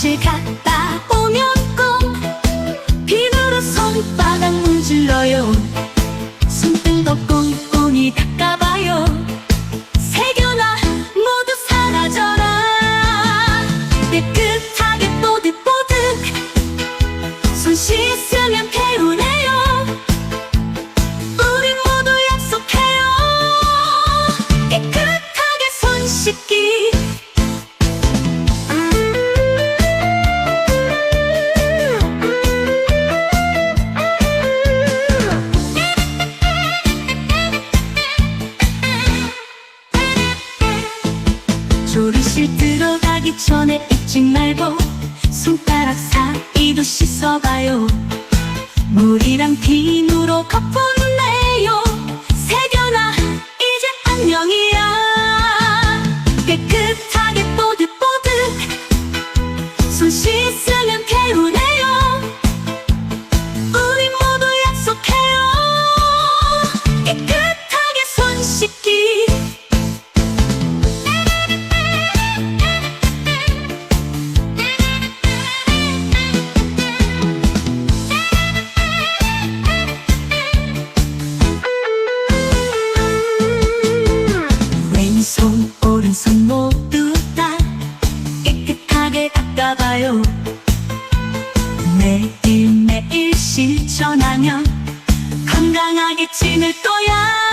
화장실 갔다 오면 꼭 비누로 손바닥 문질러요 손등도 꼼꼼히 닦아봐요 새겨놔 모두 사라져라 내 끝. 조리실 들어가기 전에 잊지 말고 손가락 사이도 씻어가요. 물이랑 비누로 거품내요 오른손 모두 다 깨끗하게 닦아봐요. 매일매일 실천하면 건강하게 지낼 거야.